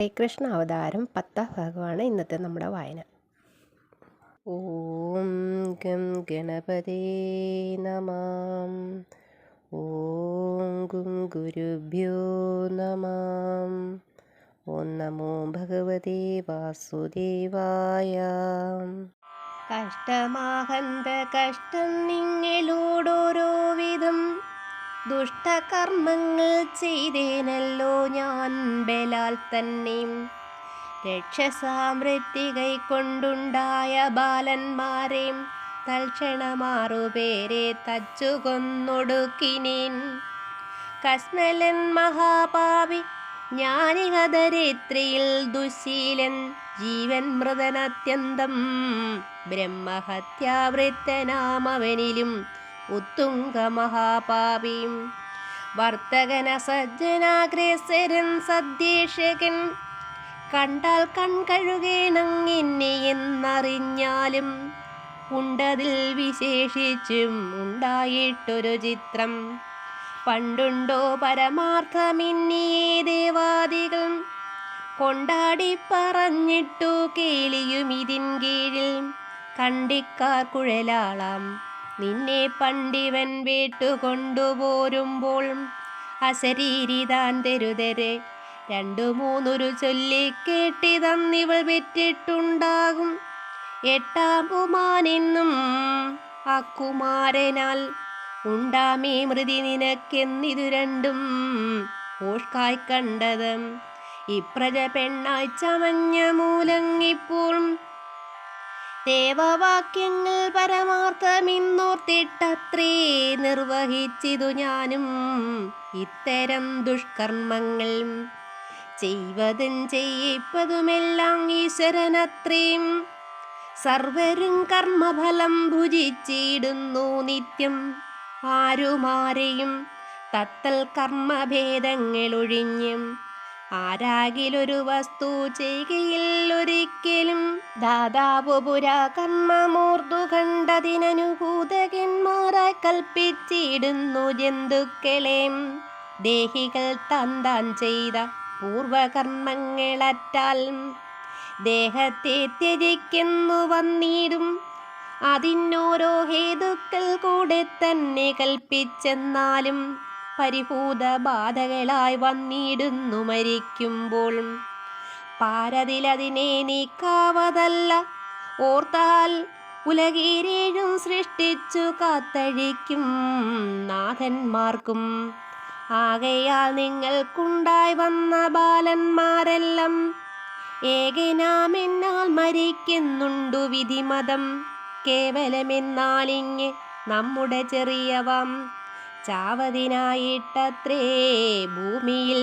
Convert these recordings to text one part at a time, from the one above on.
ശ്രീകൃഷ്ണ അവതാരം പത്താം ഭാഗമാണ് ഇന്നത്തെ നമ്മുടെ വായന. ഓം ഗം ഗണപതേ നമാം. ഓം ഗും ഗുരുഭ്യോ നമാം. ഓം നമോ ഭഗവതേ വാസുദേവായ. കഷ്ടമാഹന്ത കഷ്ടം നിങ്ങളോടോരോ വിധം ദുഷ്ടകർമ്മങ്ങൾ ചെയ്തേനല്ലോ ഞാൻ ബലാൽ തന്നെ. രക്ഷസാമൃത്തി കൈക്കൊണ്ടുണ്ടായ ബാലന്മാരെ തൽക്ഷണമാറുപേരെ തച്ചു കൊന്നൊടുക്കിനേൻ കസ്മലൻ മഹാപാപി ജ്ഞാനികധരിത്രിയിൽ ദുശീലൻ ജീവൻ മൃതനത്യന്തം ബ്രഹ്മഹത്യാവൃത്തനാമവനിലും ഉത്തുംഗ മഹാപാപിയും വർത്തകന സജ്ജനാഗ്രേസരൻ സദ്ദേശകൻ കണ്ടാൽ കൺകഴുകേണങ്ങിന്നെ എന്നറിഞ്ഞാലും ഉണ്ടതിൽ വിശേഷിച്ചും ഉണ്ടായിട്ടൊരു ചിത്രം. പണ്ടുണ്ടോ പരമാർത്ഥമിന്നിയേ ദേവാദികൾ. കൊണ്ടാടി പറഞ്ഞിട്ടു കേളിയും ഇതിൻ കീഴിൽ കണ്ടിക്കാർ കുഴലാളാം. നിന്നെ പണ്ടിവൻ വീട്ടുകൊണ്ടുപോരുമ്പോൾ അശരീരിതാൻ തരുതരെ. രണ്ടു മൂന്നൊരു ചൊല്ലി കേട്ടി തന്നിവൾ വിറ്റിട്ടുണ്ടാകും എട്ടാം പുമാനെന്നും അക്കുമാരനാൽ ഉണ്ടാമേ മൃതി നിനക്കെന്നിതു രണ്ടും ഓഷ്കായി കണ്ടത്. ഇപ്രജ പെണ്ണായി ചമഞ്ഞ മൂലങ്ങിപ്പോൾ ദേവവാക്യങ്ങൾ പരമാർത്ഥമിന്നോർത്തിട്ടത്രേ നിർവഹിച്ചിതു ഞാനും. ഇത്തരം ദുഷ്കർമ്മങ്ങൾ ചെയ്വതും ചെയ്യിപ്പതുമെല്ലാം ഈശ്വരനത്രയും സർവരും കർമ്മഫലം ഭുജിച്ചിടുന്നു നിത്യം. ആരുമാരെയും തത്തൽ കർമ്മഭേദങ്ങളൊഴിഞ്ഞും ആരാകിലൊരു വസ്തു ചെയ്യുകയിൽ ഒരിക്കലും ദാതാവു പുരാ കർമ്മമൂർന്നു കണ്ടതിനനുഭൂതകന്മാരായി കൽപ്പിച്ചിടുന്നു ജന്തുക്കളെ. ദേഹികൾ തന്താൻ താൻ ചെയ്ത പൂർവകർമ്മങ്ങളറ്റാൽ ദേഹത്തെ ത്യജിക്കുന്നു വന്നിടും. അതിനോരോ ഹേതുക്കൾ കൂടെ തന്നെ കൽപ്പിച്ചെന്നാലും പരിഭൂത ബാധകളായി വന്നിടുന്നു മരിക്കുമ്പോൾ. പാരതിലതിനെ നീക്കാവതല്ല. ഓർത്താൽ ഉലകീരേഴും സൃഷ്ടിച്ചു കാത്തഴിക്കും നാഥന്മാർക്കും. ആകയാൽ നിങ്ങൾക്കുണ്ടായി വന്ന ബാലന്മാരെല്ലാം ഏകനാമെന്നാൽ മരിക്കുന്നുണ്ടു വിധിമതം. കേവലമെന്നാലിങ് നമ്മുടെ ചെറിയവം ചാവതിനായിട്ടത്രേ ഭൂമിയിൽ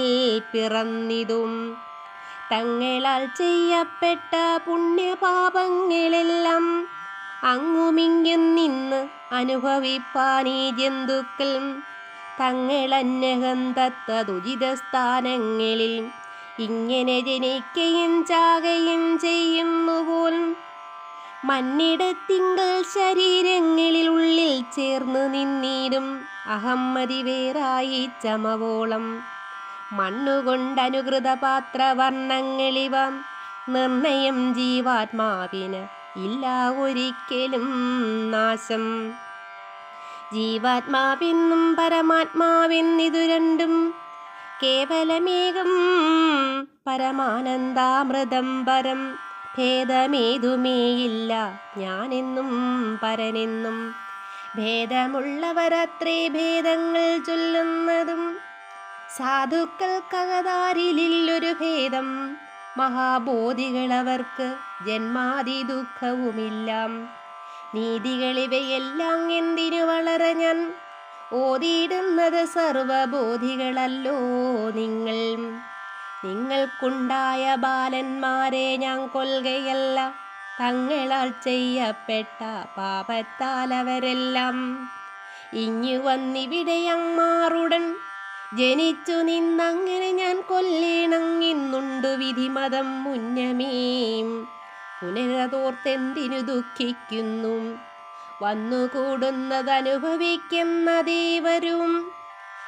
പിറന്നിതും തങ്ങളാൽ ചെയ്യപ്പെട്ട പുണ്യപാപങ്ങളെല്ലാം അങ്ങുമിങ്ങും നിന്ന് അനുഭവിപ്പാൻ ഈ ജന്തുക്കൾ. തങ്ങളന്നകം തത്തതുചിത സ്ഥാനങ്ങളിൽ ഇങ്ങനെ ജനിക്കുകയും ചാകയും ചെയ്യുന്നു പോലും മണ്ണിടത്തിങ്കൾ ശരീരങ്ങളിൽ ഉള്ളിൽ ചേർന്ന് നിന്നീരും അഹമ്മതി വേറായി ചമവോളം. മണ്ണുകൊണ്ടനുകൃത പാത്രവർണങ്ങളിവ. നിർണയം ജീവാത്മാവിന് ഇല്ല ഒരിക്കലും നാശം. ജീവാത്മാവിന്നും പരമാത്മാവെന്നിതു രണ്ടും കേവലമേകം പരമാനന്ദാമൃതം പരം. ഭേദമേതുമേയില്ല ഞാനെന്നും പരനെന്നും. ഭേദമുള്ളവരത്രേ ഭേദങ്ങൾ ചൊല്ലുന്നതും സാധുക്കൾക്കകതാരിലില്ലൊരു ഭേദം മഹാബോധികളവർക്ക് ജന്മാതി ദുഃഖവുമില്ല. നീതികളിവയെല്ലാം എന്തിനു വളരെ ഞാൻ ഓതിയിടുന്നത് സർവബോധികളല്ലോ നിങ്ങൾ. നിങ്ങൾക്കുണ്ടായ ബാലന്മാരെ ഞാൻ കൊൽകയല്ല. തങ്ങളാൽ ചെയ്യപ്പെട്ട പാപത്താലവരെല്ലാം ഇങ്ങു വന്നിവിടെയങ്ങാറുടൻ ജനിച്ചു നിന്നങ്ങനെ ഞാൻ കൊല്ലിണങ്ങിന്നുണ്ടു വിധിമതം മുന്നമേം. പുനരതോർത്തെന്തിനു ദുഃഖിക്കുന്നു? വന്നുകൂടുന്നതനുഭവിക്കുന്നതേവരും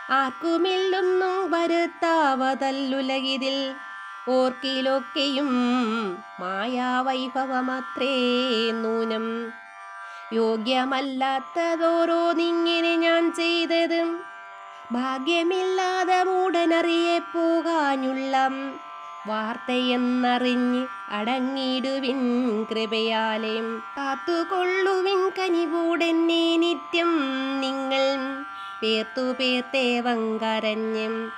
ആർക്കുമില്ലൊന്നും വരുത്താവതല്ലുലകിതിൽ ഓർക്കിലൊക്കെയും മായാവൈഭവമത്രേ നൂനം. യോഗ്യമല്ലാത്തതോരോന്നിങ്ങനെ ഞാൻ ചെയ്തത്. ഭാഗ്യമില്ലാതെ മൂടനറിയെ പോകാനുള്ള വാർത്തയെന്നറിഞ്ഞ് അടങ്ങിയിടുവിൻ കൃപയാലേ. കാത്തുകൊള്ളുവിൻ കനിവൂടെന്നെ നിത്യം നിങ്ങൾ പേർത്തു പേർത്തേവം കരഞ്ഞും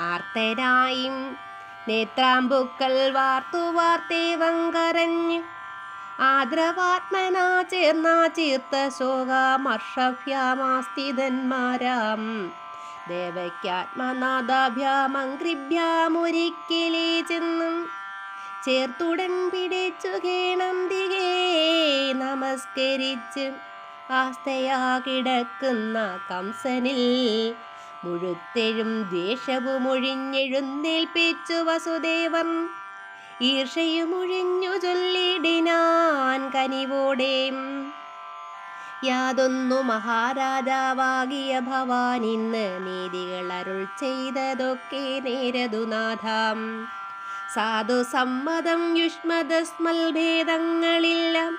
ആർത്തരായും നേത്രാമ്പുക്കൾ വാർത്തു വാർത്തേവം കരഞ്ഞ് ആദ്രവാത്മനാ ചേർന്നാ ചീർത്ത ശോകാമർഷഭ്യാമാസ്തിതന്മാരാം ദേവയ്ക്കാത്മനാഥാഭ്യാമങ്കൃഭ്യാമൊരിക്കലേ ചെന്നും. ചേർത്തുടൻ പിടിച്ചു കേണന്തികേ നമസ്കരിച്ച്. ആസ്തയാ കിടക്കുന്ന കംസനിൽ മുഴുത്തെഴും ദ്വേഷവും ഒഴിഞ്ഞെഴുന്നേൽപ്പിച്ചു വസുദേവൻ ഈർഷയുമൊഴിഞ്ഞു ചൊല്ലിടിനാൻ കനിവോടെ. യാതൊന്നു മഹാരാജാവാകിയ ഭവാൻ ഇന്ന് നീതികൾ അരുൾ ചെയ്തതൊക്കെ നേരതു നാഥാം. സാധു സമ്മതം യുഷ്മതസ്മൽഭേദങ്ങളില്ല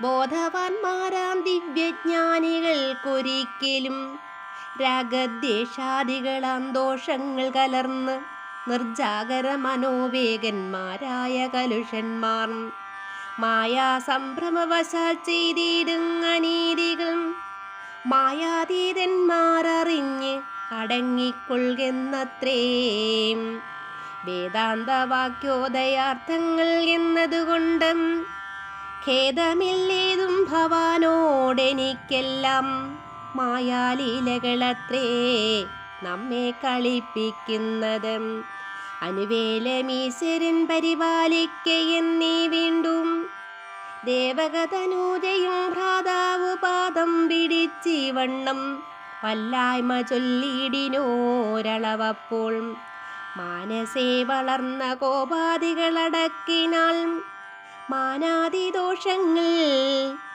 ബോധവാന്മാരാം ദിവ്യജ്ഞാനികൾക്കൊരിക്കലും രാഗദ്വേഷാദികളാം ദോഷങ്ങൾ കലർന്ന് നിർജാഗര മനോവേഗന്മാരായ കലുഷന്മാർ. മായാസംഭ്രമവശാൽ ചെയ്തിടുങ്ങ നീതികൾ മായാതീതന്മാരറിഞ്ഞ് അടങ്ങിക്കൊള്ളുന്നത്രേ വേദാന്തവാക്യോദയാർത്ഥങ്ങൾ എന്നതുകൊണ്ടും ഖേദമില്ലേതും ഭവാനോടെനിക്കെല്ലാം മായാലീലകളത്രേ നമ്മെ കളിപ്പിക്കുന്നത്. അനുവേലമീശ്വരൻ പരിപാലിക്കയെന്നീ വീണ്ടും. ദേവകതനൂജയും ഭ്രാതാവ് പാദം പിടിച്ചി വണ്ണം വല്ലായ്മ ചൊല്ലിയിടിനോരളവപ്പോൾ മാനസേ വളർന്ന കോപാദികളടക്കിനാൽ മാനാദിദോഷങ്ങൾ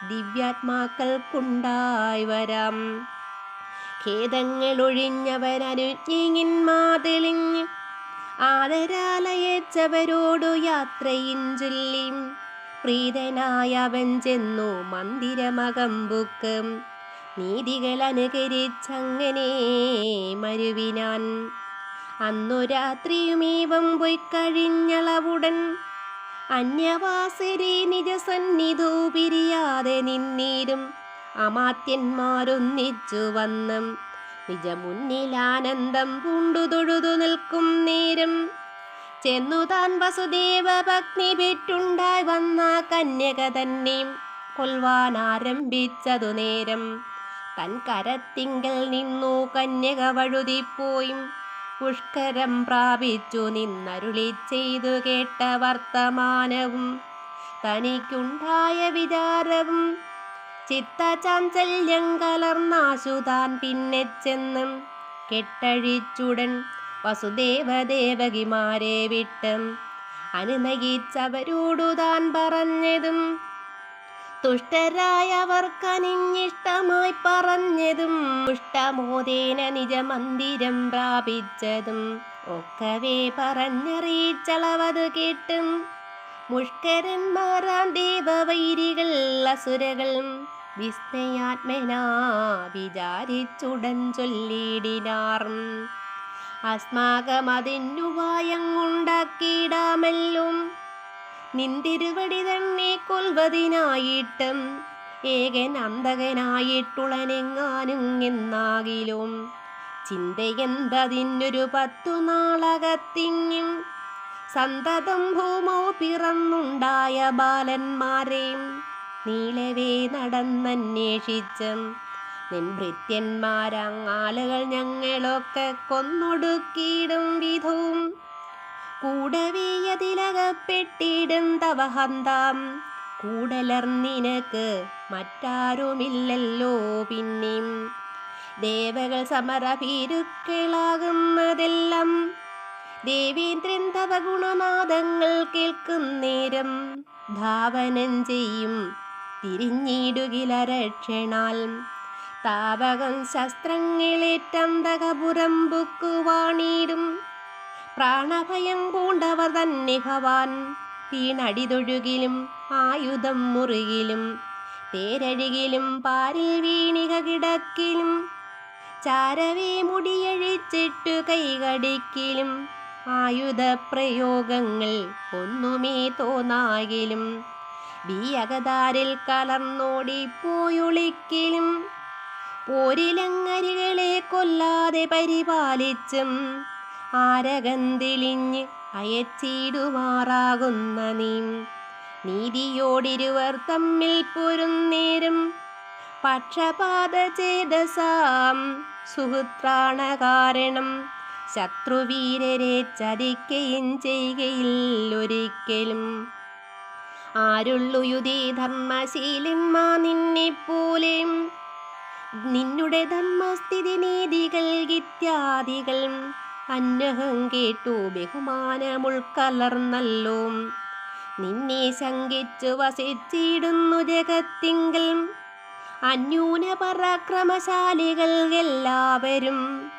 ദിവ്യാത്മാക്കൾക്കുണ്ടായി വരാം. ഖേദങ്ങൾ ഒഴിഞ്ഞവരനുജ്ഞിന്മാതെളിഞ്ഞ് ആദരാലയച്ചവരോടു യാത്രയിൻ ചൊല്ലി പ്രീതനായവൻ ചെന്നു മന്ദിരമകമ്പുക്ക് നീതികൾ അനുകരിച്ചങ്ങനെ മരുവിനാൻ. അന്നു രാത്രിയുമീവം പോയി കഴിഞ്ഞളവുടൻ അന്യവാസരെ നിജസന്നിധോ പിരിയാതെ നിന്നീരും. അമാത്യന്മാരൊന്നിച്ചു വന്നും. നിജ മുന്നിലാനന്ദം പൂണ്ടു തൊഴുതു നിൽക്കും നേരം. ചെന്നു താൻ വസുദേവ ഭക്തി പെറ്റുണ്ടായി വന്ന കന്യക തന്നെ. കൊൽവാൻ ആരംഭിച്ചതു നേരം. തൻ കരത്തിങ്കൽ നിന്നു കന്യക വഴുതിപ്പോയും. പുഷ്കരം പ്രാപിച്ചു നിന്നരുളി ചെയ്തു കേട്ട വർത്തമാനവും തനിക്കുണ്ടായ വിചാരവും ചിത്തചാഞ്ചല്യം കലർന്നാശുതാൻ പിന്നെ ചെന്നും കെട്ടഴിച്ചുടൻ വസുദേവദേവകിമാരെ വിട്ടും അനുനയിച്ചവരോടു താൻ പറഞ്ഞതും തുഷ്ടരായവർക്കനിഞ്ഞിഷ്ടമായി പറഞ്ഞതും പുഷ്ടമോദേന നിജമന്ദിരം പ്രാപിച്ചതും ഒക്കവേ പറഞ്ഞറിയിച്ചളവത് കേട്ടും മുഷ്കരന്മാരാം ദേവവൈരികൾ അസുരകൾ വിസ്മയാത്മനാ വിചാരിച്ചുടൻ ചൊല്ലിടിനാർ. അസ്മാകമതിന്നു വായങ്ങുണ്ടാക്കിയിടാമല്ലും നിന്തിരുവടി തന്നെ കൊൽവതിനായിട്ടും ഏകൻ അന്തകനായിട്ടുളനെങ്ങാനും എന്നാകിലും ചിന്തയെന്തതിനൊരു പത്തു നാളകത്തിങ്ങും സന്തതം ഭൂമോ പിറന്നുണ്ടായ ബാലന്മാരെയും നീളവേ നടന്നന്വേഷിച്ചും നിൻ ഭൃത്യന്മാരങ്ങാളുകൾ ഞങ്ങളൊക്കെ കൊന്നൊടുക്കിയിടും വിധവും കൂടവേ അതിലകപ്പെട്ടിടും തവഹന്താം കൂടലർ നിനക്ക് മറ്റാരുമില്ലല്ലോ പിന്നെയും ദേവകൾ സമരഭീരുക്കളാകുന്നതെല്ലാം ദേവേന്ദ്രൻ തവ ഗുണനാദങ്ങൾ കേൾക്കുന്നേരം ധാവനം ചെയ്യും തിരിഞ്ഞിടുകിലരക്ഷണാൽ. താപകം ശസ്ത്രങ്ങളേറ്റന്തകപുരം ബുക്കുവാണിടും പ്രാണഭയം പൂണ്ടവർ തന്നെ ഭവാൻ. വീണടിതൊഴുകിലും ആയുധം മുറുകിലും തേരഴുകിലും പാരിൽ വീണിക കിടക്കിലും ചാരവേ മുടിയഴിച്ചിട്ടു കൈകടിക്കിലും ആയുധപ്രയോഗങ്ങൾ ഒന്നുമേ തോന്നാകിലും ബീയകതാരിൽ കലർന്നോടിപ്പോയൊളിക്കിലും പോരിലങ്ങരികളെ കൊല്ലാതെ പരിപാലിച്ചും ആരകന്തിളിഞ്ഞ് അയച്ചിടുമാറാകുന്ന നീ നീതിയോടിരുവർ തമ്മിൽ പൊരുന്നേരും പക്ഷപാത ചേതസാം സുഹൃത്രാണ കാരണം ശത്രുവീരരെ ചതിക്കുകയും ചെയ്യുകയില്ലൊരിക്കലും. ആരുള്ളുയുതി ധർമ്മശീലന്മാ നിന്നെപ്പോലെ. നിന്നുടെ ധർമ്മസ്ഥിതി നീതികൾ ഇത്യാദികൾ അന്വഹം കേട്ടു ബഹുമാനമുൾക്കലർന്നല്ലോ നിന്നെ ശങ്കിച്ചു വസിച്ചിടുന്നു ജഗത്തിങ്കിൽ അന്യൂന പരാക്രമശാലികൾ എല്ലാവരും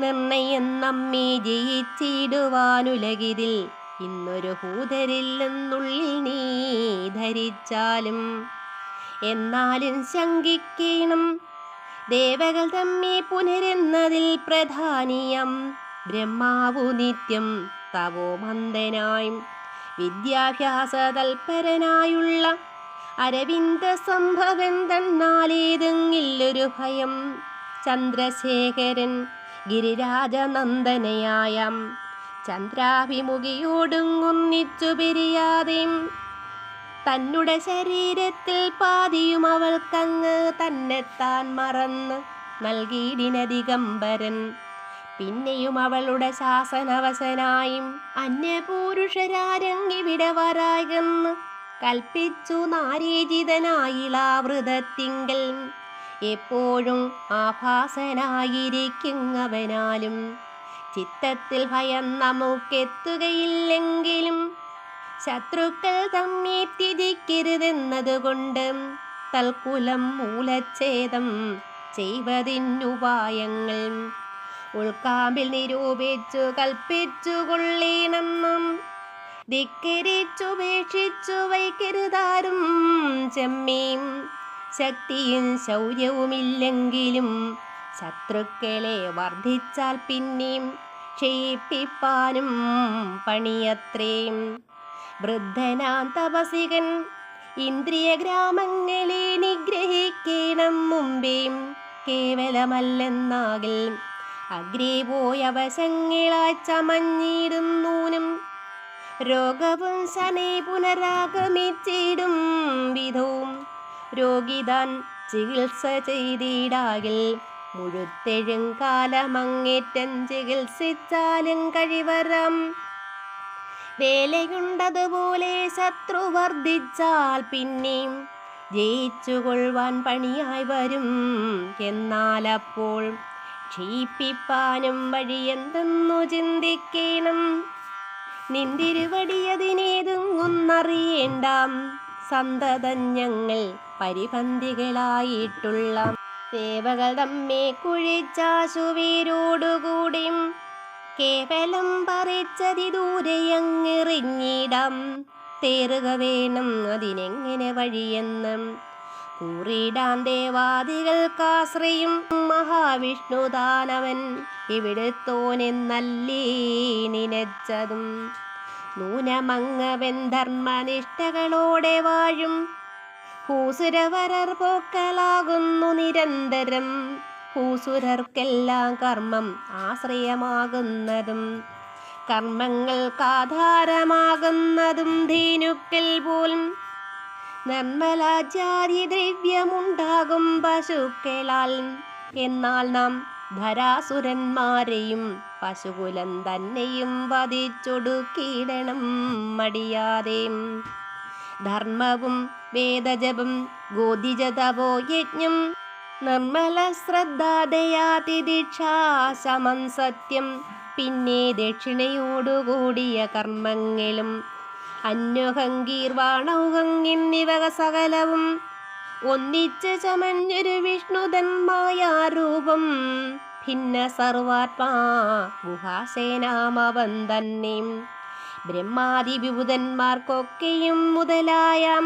നിർണയം നമ്മെ ജയിച്ചിടുവാനുലകിതിൽ ഇന്നൊരു ഹൂതരില്ലെന്നുള്ളിൽ നീ ധരിച്ചാലും എന്നാലും ശങ്കിക്കണം. ദേവകൾ തമ്മി പുനരുന്നതിൽ പ്രധാനിയം. ബ്രഹ്മാവു നിത്യം തവോ മന്ദനായും വിദ്യാഭ്യാസ തൽപരനായുള്ള അരവിന്ദ സംഭവം തന്നാലേതെങ്കിലൊരു ഭയം ചന്ദ്രശേഖരൻ ഗിരിരാജനന്ദനയായം ചന്ദ്രാഭിമുഖിയോടുങ്ങൊന്നിച്ചു പിരിയാതെയും തന്നുടെ ശരീരത്തിൽ പാതിയും അവൾക്കങ്ങ് തന്നെത്താൻ മറന്ന് നൽകിയിടിന ദിഗംബരൻ പിന്നെയും അവളുടെ ശാസനവശനായും അന്യപുരുഷരാരങ്ങിവിടെ വരായെന്ന് കൽപ്പിച്ചു നാരീചിതനായിളാവൃതത്തിങ്കൽ എപ്പോഴും ആഭാസനായിരിക്കുന്നവനാലും ചിത്തത്തിൽ ഭയം നമുക്കെത്തുകയില്ലെങ്കിലും ശത്രുക്കൾ തമ്മി തിരിക്കരുതെന്നതുകൊണ്ട് തൽക്കുലം മൂലച്ഛേദം ചെയ്വതിനുപായങ്ങൾ ഉൾക്കാമ്പിൽ നിരൂപിച്ചു കൽപ്പിച്ചു കൊള്ളീണെന്നും ധിക്കരിച്ചുപേക്ഷിച്ചു വൈക്കരുതാരും ചെമ്മീം ശക്തിയും ശൗര്യവുമില്ലെങ്കിലും ശത്രുക്കളെ വർദ്ധിച്ചാൽ പിന്നെയും ക്ഷയിപ്പിപ്പാനും പണിയത്രയും വൃദ്ധനാം തപസികൻ ഇന്ദ്രിയ ഗ്രാമങ്ങളെ നിഗ്രഹിക്കണം മുമ്പേയും കേവലമല്ലെന്നാകിൽ അഗ്രേ ചമഞ്ഞിടുന്നൂനും രോഗവും ശനി പുനരാഗമിച്ചിടും വിധവും. രോഗിതാൻ ചികിത്സ ചെയ്തിടാകിൽ മുഴുത്തെഴും കാലമങ്ങേറ്റം ചികിത്സിച്ചാലും കഴിവരാം വേലയുണ്ടതുപോലെ ശത്രു വർദ്ധിച്ചാൽ പിന്നെയും ജയിച്ചുകൊള്ളുവാൻ പണിയായി വരും. എന്നാലപ്പോൾ ക്ഷയിപ്പിപ്പാനും വഴിയെന്തെന്നു ചിന്തിക്കണം. നിന്തിരുവടിയതിനേതും ഒന്നറിയേണ്ടാം. സന്തതഞ്ഞങ്ങൾ പരിപന്തികളായിട്ടുള്ള സേവകൾ തമ്മെ കുഴിച്ചാശുവീരോടുകൂടിയും കേവലം പറിച്ചതി ദൂരെയങ്ങെറിഞ്ഞിടാം തേറുക വേണം അതിനെങ്ങനെ വഴിയെന്ന്. കൂറിടാൻ ദേവാദികൾക്കാശ്രയും മഹാവിഷ്ണു ദാനവൻ ഇവിടുത്തോനെന്നല്ലേ നിനച്ചതും നൂനമങ്ങവൻ ധർമ്മനിഷ്ഠകളോടെ വാഴും. ഭൂസുരവരർ പോക്കലാകുന്നു നിരന്തരം. ഭൂസുരർക്കെല്ലാം കർമ്മം ആശ്രയമാകുന്നതും. കർമ്മങ്ങൾക്കാധാരമാകുന്നതും ധീനുക്കൽ പോലും നിർമ്മലാചാര്യ ദ്രവ്യമുണ്ടാകും പശുക്കളാൽ. എന്നാൽ നാം ധരാസുരന്മാരെയും പശുകുലം തന്നെയും വധിച്ചൊടുക്കിയിടണം മടിയാതെ. ധർമ്മവും വേദജപം ഗോതിജതപോ യജ്ഞം നിർമ്മല ശ്രദ്ധാദയാതിദീക്ഷാശമം സത്യം. പിന്നെ ദക്ഷിണയോടുകൂടിയ കർമ്മങ്ങളും അന്വഹങ്കീർവാണൗഹം സകലവും ഒന്നിച്ച് ചമഞ്ഞൊരു വിഷ്ണുതൻ മായാരൂപം ഭിന്ന സർവാത്മാ ഗുഹാസേനാമവൻ തന്നെ. ബ്രഹ്മാദി വിഭുതന്മാർക്കൊക്കെയും മുതലായ.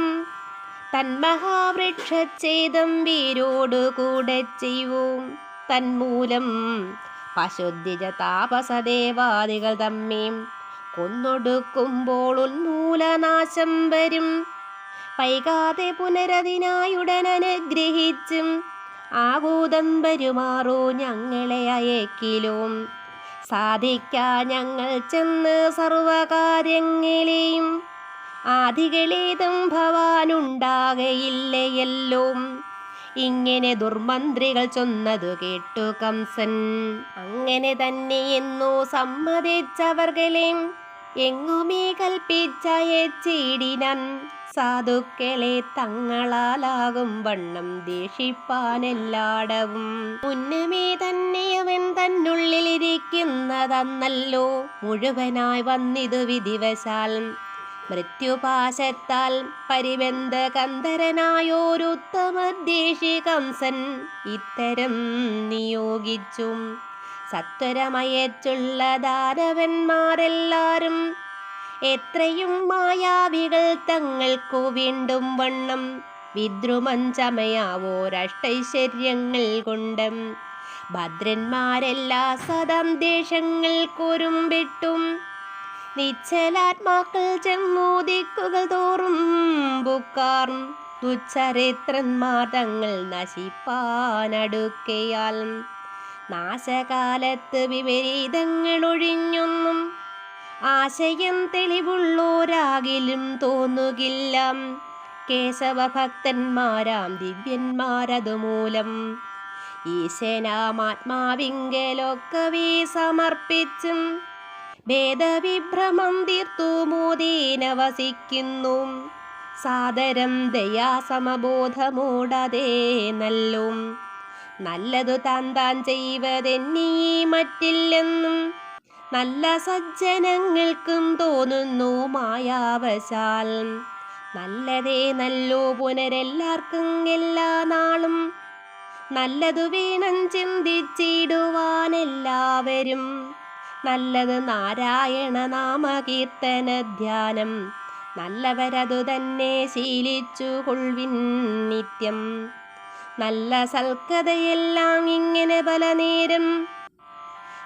തന്മഹാവൃക്ഷഛേദം വീരോട് കൂടെ ചെയ്യും തന്മൂലം പശുദ്ധിജ താപസദേവാദികൾ തമ്മീം. കൊന്നൊടുക്കുമ്പോൾ ഉന്മൂലനാശം വരും. വൈകാതെ പുനരതിനായുടനുഗ്രഹിച്ചും ആകൂതം പെരുമാറൂ ഞങ്ങളെ അയക്കിലും. സാധിക്കാ ഞങ്ങൾ ചെന്ന് സർവകാര്യങ്ങളെയും ആദികളേതും ഭവാനുണ്ടാകയില്ലയല്ലോ. ഇങ്ങനെ ദുർമന്ത്രികൾ ചൊന്നതു കേട്ടു കംസൻ. അങ്ങനെ തന്നെയെന്നു സമ്മതിച്ചവർകളെയും എങ്ങുമേ കൽപ്പിച്ചയച്ചിടിനൻ സാധുക്കളെ തങ്ങളാലാകും വണ്ണം ദേഷിപ്പാനെല്ലാടവും. മുന്നമേ തന്നെയവൻ തന്നുള്ളിലിരിക്കുന്നതന്നല്ലോ. മുഴുവനായി വന്നിതു വിധിവശാൽ. മൃത്യുപാശത്താൽ പരിബന്ധ കന്ധരനായോരുത്തമദ്ദേശി കംസൻ ഇത്തരം നിയോഗിച്ചു സത്വരമയച്ചുള്ള ദാരവന്മാരെല്ലാരും എത്രയും മായാവികൾ തങ്ങൾക്കു വീണ്ടും വണ്ണം. വിദ്രുമഞ്ചമയാവോരഷ്ടൈശ്വര്യങ്ങൾ കൊണ്ടും ഭദ്രന്മാരെല്ലാ സദം ദേശങ്ങൾക്കൊരും വിട്ടും നിശ്ചലാത്മാക്കൾ ചെന്നൂതിക്കുകൾ തോറും ബുക്കാർ തുച്ഛരിത്രന്മാർ തങ്ങൾ നശിപ്പാനടുക്കയാൽ നാശകാലത്ത് വിപരീതങ്ങൾ ഒഴിഞ്ഞൊന്നും ആശയം തെളിവുള്ളോരാകിലും തോന്നുകില്ല. കേശവഭക്തന്മാരാം ദിവ്യന്മാരതുമൂലം ഈശനാമാത്മാവിങ്കലൊക്കവേ സമർപ്പിച്ചും ഭേദവിഭ്രമം തീർത്തു മോദീന വസിക്കുന്നു. സാദരം ദയാസമബോധമൂടതേ നല്ലും. നല്ലതു താൻ താൻ ചെയ്വതെന്നീ മറ്റില്ലെന്നും നല്ല സജ്ജനങ്ങൾക്കും തോന്നുന്നു മായാവശാൽ. നല്ലതേ നല്ലോ പുനരെല്ലാവർക്കും എല്ലാ നാളും നല്ലതു വേണം ചിന്തിച്ചിടുവാനെല്ലാവരും നല്ലത് നാരായണ നാമകീർത്തന ധ്യാനം നല്ലവരതു തന്നെ ശീലിച്ചു കൊൾവിൻ നിത്യം. നല്ല സൽക്കഥയെല്ലാം ഇങ്ങനെ പല നേരം.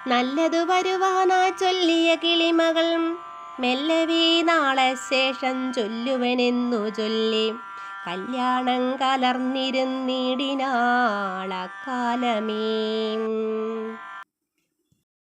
നല്ലതു വരുവാനാ ചൊല്ലിയ കിളിമകൾ. മെല്ലവേ നാളെ ശേഷം ചൊല്ലുവനെന്നു ചൊല്ലി. കല്യാണം കലർന്നിരുന്നിടിനാളക്കാലമേ.